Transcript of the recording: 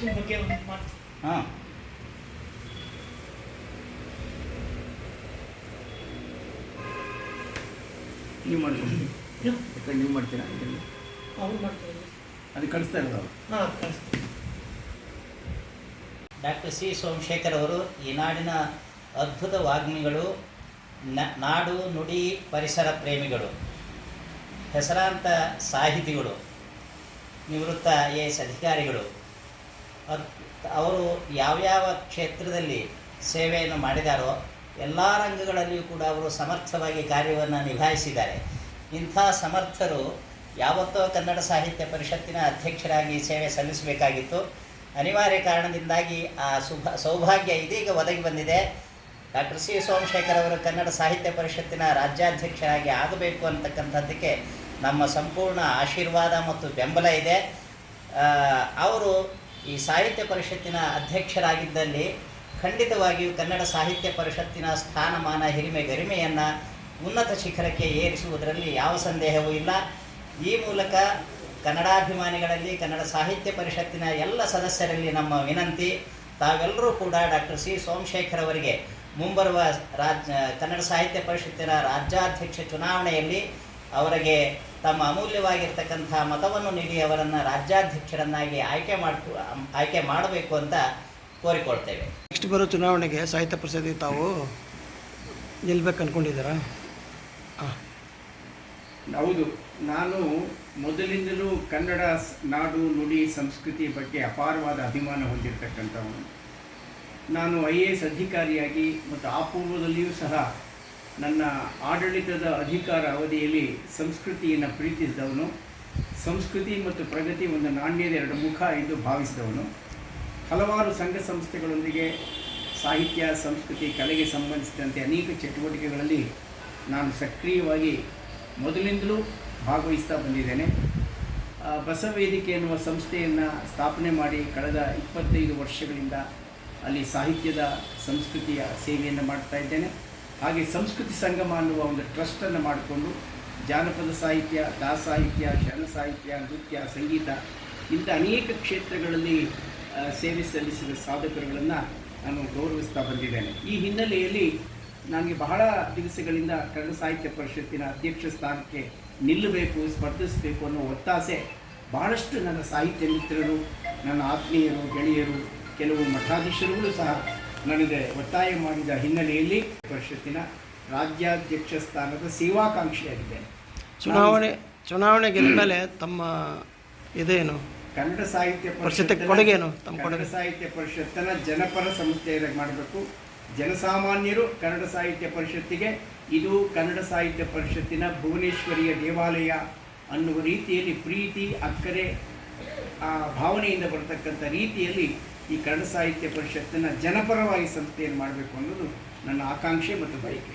ಕೃಷ್ಣ ಬಗ್ಗೆ ಒಂದು ಮಾತು. ಹಾಂ. ನೀವು ಮಾಡ್ಕೊಂಡು ಯಾಕಂದ್ರೆ ನೀವು ಮಾಡ್ತೀರಾ? ಅವ್ರು ಮಾಡ್ತಾರೆ. ಅದು ಕಳಿಸ್ತಾ ಇರೋದು ಹಾಂ ಡಾಕ್ಟರ್ ಸಿ ಸೋಮಶೇಖರ್ ಅವರು ಈ ನಾಡಿನ ಅದ್ಭುತ ವಾಗ್ಮಿಗಳು ನಾಡು ನುಡಿ ಪರಿಸರ ಪ್ರೇಮಿಗಳು ಹೆಸರಾಂತ ಸಾಹಿತಿಗಳು ನಿವೃತ್ತ ಐ ಎಸ್ ಅಧಿಕಾರಿಗಳು ಅವ್ರ್- ಯಾವ್ಯಾವ ಕ್ಷೇತ್ರದಲ್ಲಿ ಸೇವೆಯನ್ನು ಮಾಡಿದಾರೋ ಎಲ್ಲ ರಂಗಗಳಲ್ಲಿಯೂ ಕೂಡ ಅವರು ಸಮರ್ಥವಾಗಿ ಕಾರ್ಯವನ್ನು ನಿಭಾಯಿಸಿದ್ದಾರೆ. ಇಂಥ ಸಮರ್ಥರು ಯಾವತ್ತೋ ಕನ್ನಡ ಸಾಹಿತ್ಯ ಪರಿಷತ್ತಿನ ಅಧ್ಯಕ್ಷರಾಗಿ ಸೇವೆ ಸಲ್ಲಿಸಬೇಕಾಗಿತ್ತು. ಅನಿವಾರ್ಯ ಕಾರಣದಿಂದಾಗಿ ಆ ಸುಭ, ಸೌಭಾಗ್ಯ ಇದೀಗ ಒದಗಿ ಬಂದಿದೆ. ಡಾಕ್ಟರ್ ಸಿ ಸೋಮಶೇಖರ್ ಅವರು ಕನ್ನಡ ಸಾಹಿತ್ಯ ಪರಿಷತ್ತಿನ ರಾಜ್ಯಾಧ್ಯಕ್ಷರಾಗಿ ಆಗಬೇಕು ಅಂತಕ್ಕಂಥದ್ದಕ್ಕೆ ನಮ್ಮ ಸಂಪೂರ್ಣ ಆಶೀರ್ವಾದ ಮತ್ತು ಬೆಂಬಲ ಇದೆ. ಅವರು ಈ ಸಾಹಿತ್ಯ ಪರಿಷತ್ತಿನ ಅಧ್ಯಕ್ಷರಾಗಿದ್ದಲ್ಲಿ ಖಂಡಿತವಾಗಿಯೂ ಕನ್ನಡ ಸಾಹಿತ್ಯ ಪರಿಷತ್ತಿನ ಸ್ಥಾನಮಾನ ಹಿರಿಮೆ ಗರಿಮೆಯನ್ನು ಉನ್ನತ ಶಿಖರಕ್ಕೆ ಏರಿಸುವುದರಲ್ಲಿ ಯಾವ ಸಂದೇಹವೂ ಇಲ್ಲ. ಈ ಮೂಲಕ ಕನ್ನಡಾಭಿಮಾನಿಗಳಲ್ಲಿ, ಕನ್ನಡ ಸಾಹಿತ್ಯ ಪರಿಷತ್ತಿನ ಎಲ್ಲ ಸದಸ್ಯರಲ್ಲಿ ನಮ್ಮ ವಿನಂತಿ, ತಾವೆಲ್ಲರೂ ಕೂಡ ಡಾಕ್ಟರ್ ಸಿ. ಸೋಮಶೇಖರ್ ಅವರಿಗೆ ಮುಂಬರುವ ರಾಜ್, ಕನ್ನಡ ಸಾಹಿತ್ಯ ಪರಿಷತ್ತಿನ ರಾಜ್ಯಾಧ್ಯಕ್ಷ ಚುನಾವಣೆಯಲ್ಲಿ ಅವರಿಗೆ ತಮ್ಮ ಅಮೂಲ್ಯವಾಗಿರ್ತಕ್ಕಂಥ ಮತವನ್ನು ನೀಡಿ ಅವರನ್ನು ರಾಜ್ಯಾಧ್ಯಕ್ಷರನ್ನಾಗಿ ಆಯ್ಕೆ ಮಾಡ್ತು ಆಯ್ಕೆ ಮಾಡಬೇಕು ಅಂತ ಕೋರಿಕೊಳ್ತೇವೆ. ನೆಕ್ಸ್ಟ್ ಬರೋ ಚುನಾವಣೆಗೆ ಸಾಹಿತ್ಯ ಪ್ರಸಿದ್ಧಿ ತಾವು ನಿಲ್ಬೇಕು ಅಂದ್ಕೊಂಡಿದ್ದೀರಾ ಹಾಂ ಹೌದು ನಾನು ಮೊದಲಿಂದಲೂ ಕನ್ನಡ ಸ್- ನಾಡು ನುಡಿ ಸಂಸ್ಕೃತಿ ಬಗ್ಗೆ ಅಪಾರವಾದ ಅಭಿಮಾನ ಹೊಂದಿರತಕ್ಕಂಥವನು. ನಾನು ಐ ಎ ಎಸ್ ಅಧಿಕಾರಿಯಾಗಿ ಮತ್ತು ಆ ಪೂರ್ವದಲ್ಲಿಯೂ ಸಹ ನನ್ನ ಆಡಳಿತದ ಅಧಿಕಾರ ಅವಧಿಯಲ್ಲಿ ಸಂಸ್ಕೃತಿಯನ್ನು ಪ್ರೀತಿಸಿದವನು, ಸಂಸ್ಕೃತಿ ಮತ್ತು ಪ್ರಗತಿ ಒಂದು ನಾಣ್ಯದ ಎರಡು ಮುಖ ಎಂದು ಭಾವಿಸಿದವನು. ಹಲವಾರು ಸಂಘ ಸಂಸ್ಥೆಗಳೊಂದಿಗೆ ಸಾಹಿತ್ಯ, ಸಂಸ್ಕೃತಿ, ಕಲೆಗೆ ಸಂಬಂಧಿಸಿದಂತೆ ಅನೇಕ ಚಟುವಟಿಕೆಗಳಲ್ಲಿ ನಾನು ಸಕ್ರಿಯವಾಗಿ ಮೊದಲಿಂದಲೂ ಭಾಗವಹಿಸ್ತಾ ಬಂದಿದ್ದೇನೆ. ಬಸವೇದಿಕೆ ಎನ್ನುವ ಸಂಸ್ಥೆಯನ್ನು ಸ್ಥಾಪನೆ ಮಾಡಿ ಕಳೆದ ಇಪ್ಪತ್ತೈದು ವರ್ಷಗಳಿಂದ ಅಲ್ಲಿ ಸಾಹಿತ್ಯದ, ಸಂಸ್ಕೃತಿಯ ಸೇವೆಯನ್ನು ಮಾಡ್ತಾ ಇದ್ದೇನೆ. ಹಾಗೆ ಸಂಸ್ಕೃತಿ ಸಂಗಮ ಅನ್ನುವ ಒಂದು ಟ್ರಸ್ಟನ್ನು ಮಾಡಿಕೊಂಡು ಜಾನಪದ ಸಾಹಿತ್ಯ, ದಾಸ ಸಾಹಿತ್ಯ, ಶರಣ ಸಾಹಿತ್ಯ, ನೃತ್ಯ, ಸಂಗೀತ ಇಂಥ ಅನೇಕ ಕ್ಷೇತ್ರಗಳಲ್ಲಿ ಸೇವೆ ಸಲ್ಲಿಸಿದ ಸಾಧಕರುಗಳನ್ನು ನಾನು ಗೌರವಿಸ್ತಾ ಬಂದಿದ್ದೇನೆ. ಈ ಹಿನ್ನೆಲೆಯಲ್ಲಿ ನನಗೆ ಬಹಳ ದಿವಸಗಳಿಂದ ಕನ್ನಡ ಸಾಹಿತ್ಯ ಪರಿಷತ್ತಿನ ಅಧ್ಯಕ್ಷ ಸ್ಥಾನಕ್ಕೆ ನಿಲ್ಲಬೇಕು, ಸ್ಪರ್ಧಿಸಬೇಕು ಅನ್ನೋ ಒತ್ತಾಸೆ ಬಹಳಷ್ಟು ನನ್ನ ಸಾಹಿತ್ಯ ಮಿತ್ರರು, ನನ್ನ ಆತ್ಮೀಯರು, ಗೆಳೆಯರು, ಕೆಲವು ಮಠಾಧೀಶರುಗಳು ಸಹ ನನಗೆ ಒತ್ತಾಯ ಮಾಡಿದ ಹಿನ್ನೆಲೆಯಲ್ಲಿ ಪರಿಷತ್ತಿನ ರಾಜ್ಯಾಧ್ಯಕ್ಷ ಸ್ಥಾನದ ಸೇವಾಕಾಂಕ್ಷಿಯಾಗಿದ್ದೇನೆ ಚುನಾವಣೆ ಚುನಾವಣೆ ಗೆದ್ದ ಮೇಲೆ ತಮ್ಮ ಇದೇನು? ಕನ್ನಡ ಸಾಹಿತ್ಯ ಪರಿಷತ್ ಕೊಡುಗೆನು? ಕೊಡುಗೆ ಏನು? ತಮ್ಮ ಕನ್ನಡ ಸಾಹಿತ್ಯ ಪರಿಷತ್ತನ್ನ ಜನಪರ ಸಂಸ್ಥೆಯಾಗಿ ಮಾಡಬೇಕು. ಜನಸಾಮಾನ್ಯರು ಕನ್ನಡ ಸಾಹಿತ್ಯ ಪರಿಷತ್ತಿಗೆ ಇದು ಕನ್ನಡ ಸಾಹಿತ್ಯ ಪರಿಷತ್ತಿನ ಭುವನೇಶ್ವರಿಯ ದೇವಾಲಯ ಅನ್ನುವ ರೀತಿಯಲ್ಲಿ ಪ್ರೀತಿ ಅಕ್ಕರೆ ಆ ಭಾವನೆಯಿಂದ ಬರತಕ್ಕಂಥ ರೀತಿಯಲ್ಲಿ ಈ ಕನ್ನಡ ಸಾಹಿತ್ಯ ಪರಿಷತ್ತನ್ನು ಜನಪರವಾಗಿ ಸಂಸ್ಥೆಯನ್ನು ಮಾಡಬೇಕು ಅನ್ನೋದು ನನ್ನ ಆಕಾಂಕ್ಷೆ ಮತ್ತು ಬಯಕೆ.